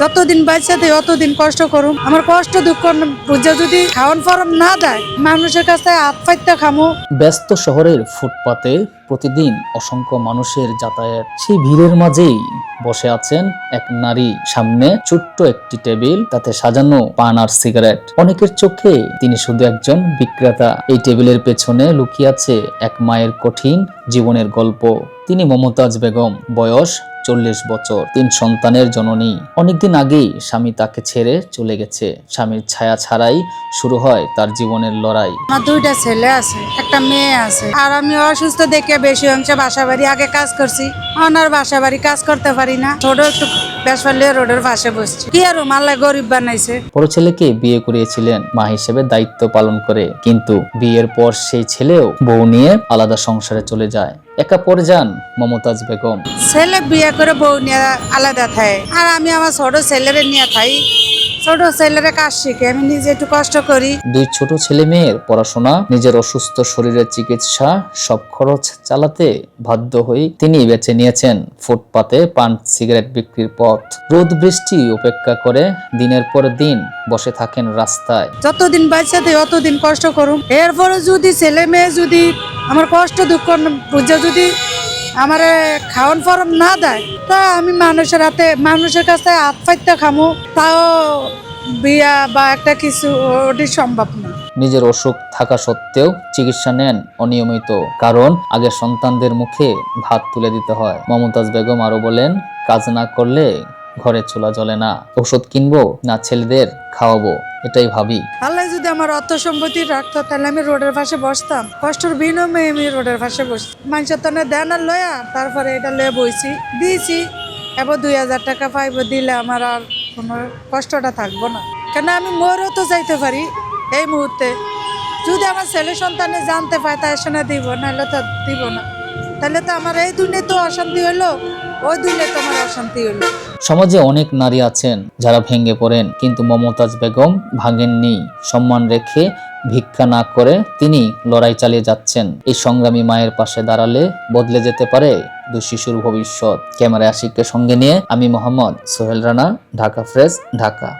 যতদিন বাঁচা দেয় অতদিন কষ্ট করুম। আমার কষ্ট দুঃখ বুঝে যদি খাওয়ান ফরম না দেয়, মানুষের কাছে হাত খামো। ব্যস্ত শহরের ফুটপাতে প্রতিদিন অসংখ্য মানুষের যাতায়াত। সেই ভিড়ের মাঝেই বসে আছেন এক নারী। সামনে ছোট্ট একটি টেবিল, তাতে সাজানো পান আর সিগারেট। অনেকের চোখে তিনি শুধু একজন বিক্রেতা। এই টেবিলের পেছনে লুকিয়ে আছে এক মায়ের কঠিন জীবনের গল্প। তিনি মমতাজ বেগম, বয়স চল্লিশ বছর, তিন সন্তানের জননী। অনেকদিন আগেই স্বামী তাকে ছেড়ে চলে গেছে। স্বামীর ছায়া ছাড়াই শুরু হয় তার জীবনের লড়াই। আমার দুইটা ছেলে আছে, একটা মেয়ে আছে। আর আমি অসুস্থ দেখে বেশি অংশে বাসা বাড়ি আগে কাজ করছি। ওনার বাসা বাড়ি কাজ করতে পারি না। ছোট একটু বেশ রোডের পাশে বসছি। কি আর মাল্লা গরিব বানাইছে? বড় ছেলেকে বিয়ে করিয়েছিলেন মা হিসেবে দায়িত্ব পালন করে কিন্তু বিয়ের পর সেই ছেলেও বউ নিয়ে আলাদা সংসারে চলে যায়। একা পরে যান মমতাজ বেগম। ছেলে বিয়ে করে বউ নিয়ে আলাদা থাকে। আর আমি আমার ছোট ছেলের নিয়ে থাই। ছোট ছেলেরে কাজ শিখে আমি নিজে একটু কষ্ট করি। দুই ছোট ছেলে মেয়ের পড়াশোনা নিজের অসুস্থ শরীরের চিকিৎসা সব খরচ চালাতে বাধ্য হয়ে তিনি বেছে নিয়েছেন ফুটপাতে পান সিগারেট বিক্রির পথ। রোদ বৃষ্টি উপেক্ষা করে দিনের পর দিন বসে থাকেন রাস্তায়। যতদিন বাঁচা দেয় অতদিন কষ্ট করুম। এরপরে যদি ছেলে মেয়ে যদি আমার কষ্ট দুঃখ বুঝে যদি আমার খাওয়ান ফরম না দেয়, তা আমি মানুষের হাতে, মানুষের কাছে হাত ফাইতে খামো, তাও বিয়া বা একটা কিছু, ওটি সম্ভব না। নিজের অসুখ থাকা সত্ত্বেও চিকিৎসা নেন অনিয়মিত, কারণ আগে সন্তানদের মুখে ভাত তুলে দিতে হয়। মমতাজ বেগম আরও বলেন, কাজ না করলে ঘরে চুলা জ্বলে না। ওষুধ কিনবো না ছেলেদের খাওয়াবো। এটাই ভাবি। আল্লাহ যদি আমার অর্থ সম্পত্তি রাখতো, তাহলে আমি রোডের পাশে বসতাম। কষ্টের বিনিময়ে আমি রোডের পাশে বসতাম। মানুষের তো দেন আর লয়া, তারপরে এটা লয়ে বইছি, দিয়েছি। এবার দুই হাজার টাকা পাইব, দিলে আমার আর কোনো কষ্টটা থাকব না। কেন আমি মরেও তো যাইতে পারি এই মুহূর্তে। যদি আমার ছেলে সন্তানে জানতে পায় তাই শোনা দিব, নাহলে তো দিব না। তাহলে তো আমার এই দুনিয়া তো অশান্তি হলো ওই দুনিয়া তো আমার অশান্তি হলো সমাজে অনেক নারী আছেন যারা ভেঙে পড়েন, কিন্তু মমতাজ বেগম ভাঙেননি। সম্মান রেখে ভিক্ষা না করে তিনি লড়াই চালিয়ে যাচ্ছেন। এই সংগ্রামী মায়ের পাশে দাঁড়ালে বদলে যেতে পারে দুই শিশুর ভবিষ্যৎ। ক্যামেরা আশিককে সঙ্গে নিয়ে আমি মোহাম্মদ সোহেল রানা, ঢাকা ফ্রেশ, ঢাকা।